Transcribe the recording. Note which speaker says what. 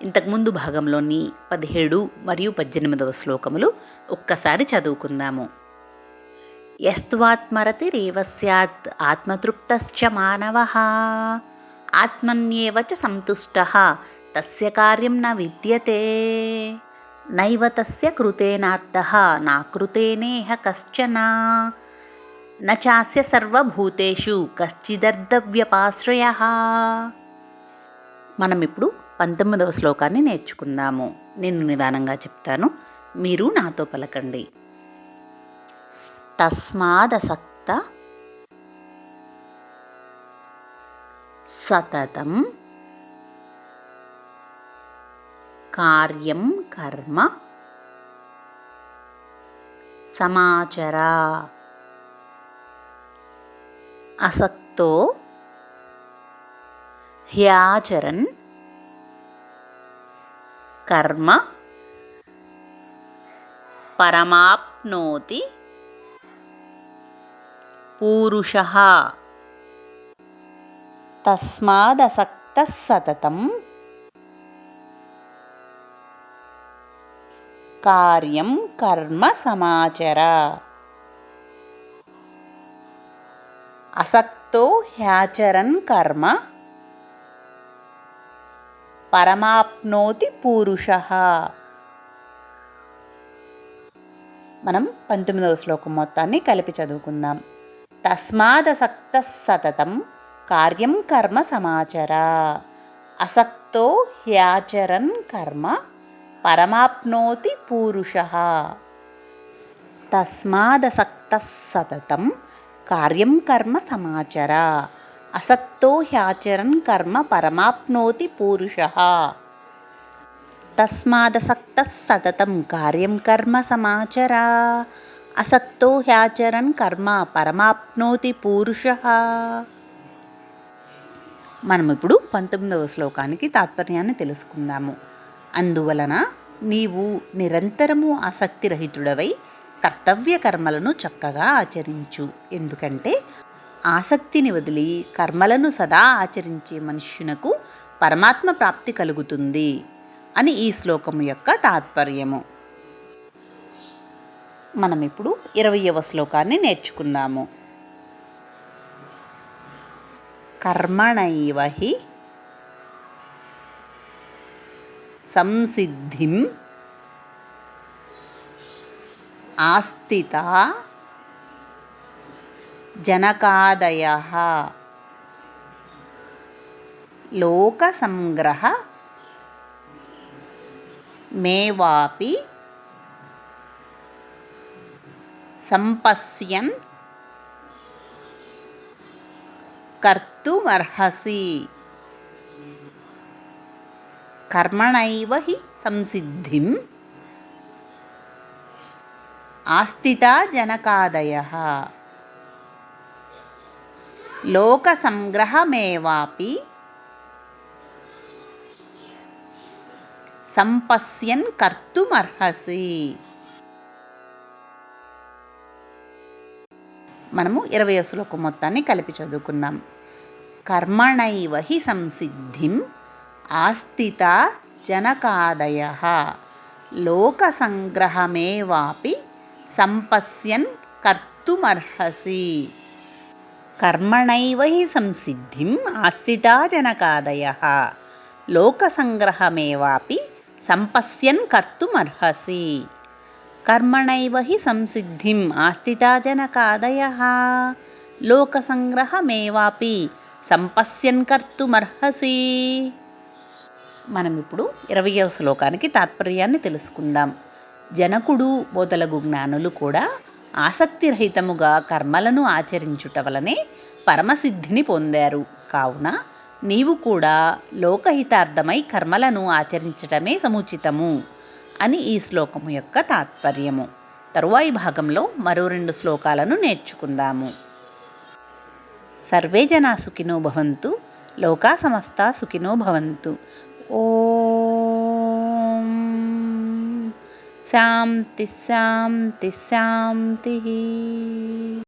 Speaker 1: ఇంతకుముందు భాగంలోని పదిహేడు మరియు పద్దెనిమిదవ శ్లోకములు ఒక్కసారి చదువుకుందాము. యస్త్వాత్మరతిరేవ రేవస్యాత్ ఆత్మతృప్తశ్చ మానవ ఆత్మన్యేవ చ సంతుష్ట తస్య కార్యం న విద్యతే నైవ తస్య కృతేనార్థః నాకృతేనేహ కశ్చన న చాస్య సర్వభూతేషు కశ్చిదర్ధవ్యపాశ్రయ మనం ఇప్పుడు పంతొమ్మిదవ శ్లోకాన్ని నేర్చుకుందాము. నేను నిదానంగా చెప్తాను. మీరు నాతో పలకండి. తస్మాదసక్త సతతం కార్యం కర్మ సమాచరా అసక్తో హ్యాచరన్ కర్మ పరమాప్నోతి పూరుష తస్మాదసక్త సతతం కార్యం కర్మ సమాచర. అసక్తో హ్యాచరన్ కర్మ పరమాప్నోతి పూరుష. మనం పంతొమ్మిదవ శ్లోకం మొత్తాన్ని కలిపి చదువుకుందాం. తస్మాదసక్త సతతం కార్యం కర్మ సమాచర. అసక్తో హ్యాచరన్ కర్మ పరమాప్నోతి పూరుష. తస్మాదసక్త సతతం కార్యం కర్మ సమాచర. అసక్తో హ్యాచరన్ కర్మ పరమాప్నోతి పూరుష తస్మాదసక్త సతతం కార్యం కర్మ సమాచర అసక్తో హ్యాచరన్ కర్మ పరమాప్నోతి పూరుష మనం ఇప్పుడు పంతొమ్మిదవ శ్లోకానికి తాత్పర్యాన్ని తెలుసుకుందాము. అందువలన నీవు నిరంతరము ఆసక్తిరహితుడవై కర్తవ్య కర్మలను చక్కగా ఆచరించు. ఎందుకంటే ఆసక్తిని వదిలి కర్మలను సదా ఆచరించే మనుష్యునకు పరమాత్మ ప్రాప్తి కలుగుతుంది అని ఈ శ్లోకము యొక్క తాత్పర్యము. మనం ఇప్పుడు ఇరవయవ శ్లోకాన్ని నేర్చుకుందాము. కర్మణైవ హి సంసిద్ధిం ఆస్థిత జనకాదయ లోకసంగ్రహ మేవాపి సంపశ్యన్ కర్తుమర్హసి కర్మణైవ హి సంసిద్ధిం ఆస్థితా జనకాదయ లోకసంగ్రహమేవాపి సంపశ్యన్ కర్తుమర్హసి. మనము ఇరవై శ్లోకం మొత్తాన్ని కలిపి చదువుకుందాం. కర్మణైవ హి సంసిద్ధిం ఆస్థిత జనకాదయ. లోకసంగ్రహమేవాపి సంపశ్యన్ కర్తుమర్హసి. కర్మణైవ హి సంసిద్ధిం ఆస్థితా జనకాదయ లోకసంగ్రహమేవాపి సంపశ్యన్ కర్తుమర్హసి కర్మణైవ హి సంసిద్ధిం ఆస్థితా జనకాదయ లోకసంగ్రహమేవాపి సంపశ్యన్ కర్తుమర్హసి మనం ఇప్పుడు ఇరవయవ శ్లోకానికి తాత్పర్యాన్ని తెలుసుకుందాం. జనకుడు మొదలగు జ్ఞానులు కూడా ఆసక్తిరహితముగా కర్మలను ఆచరించుట వలనే పరమసిద్ధిని పొందారు. కావున నీవు కూడా లోకహితార్థమై కర్మలను ఆచరించటమే సముచితము అని ఈ శ్లోకము యొక్క తాత్పర్యము. తరువాయి భాగంలో మరో రెండు శ్లోకాలను నేర్చుకుందాము. సర్వే జనా సుఖినో భవంతు లోకా సమస్త సుఖినో భవంతు. ఓ శాంతి శాంతి శాంతి.